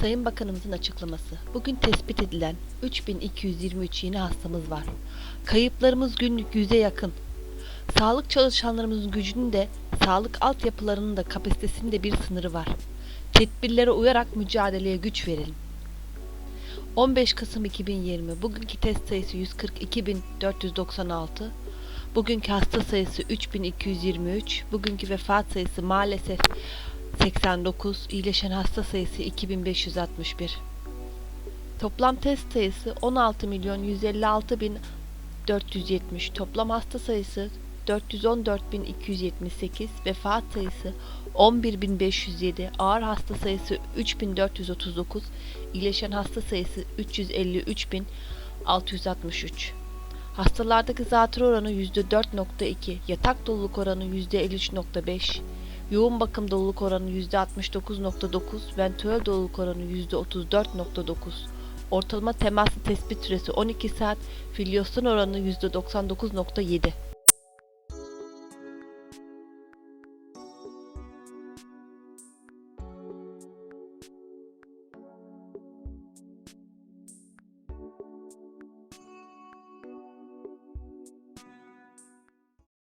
Sayın Bakanımızın açıklaması. Bugün tespit edilen 3223 yeni hastamız var. Kayıplarımız günlük yüze yakın. Sağlık çalışanlarımızın gücünün de, sağlık altyapılarının da kapasitesinin de bir sınırı var. Tedbirlere uyarak mücadeleye güç verelim. 15 Kasım 2020 bugünkü test sayısı 142.496 bugünkü hasta sayısı 3223 bugünkü vefat sayısı maalesef 89 iyileşen hasta sayısı 2561 toplam test sayısı 16 milyon 156 bin 470 toplam hasta sayısı 414.278 vefat sayısı 11.507 ağır hasta sayısı 3.439 iyileşen hasta sayısı 353.663 Hastalardaki zatürre oranı %4.2, yatak doluluk oranı %53.5, yoğun bakım doluluk oranı %69.9, ventüel doluluk oranı %34.9, ortalama temaslı tespit süresi 12 saat, filyoston oranı %99.7.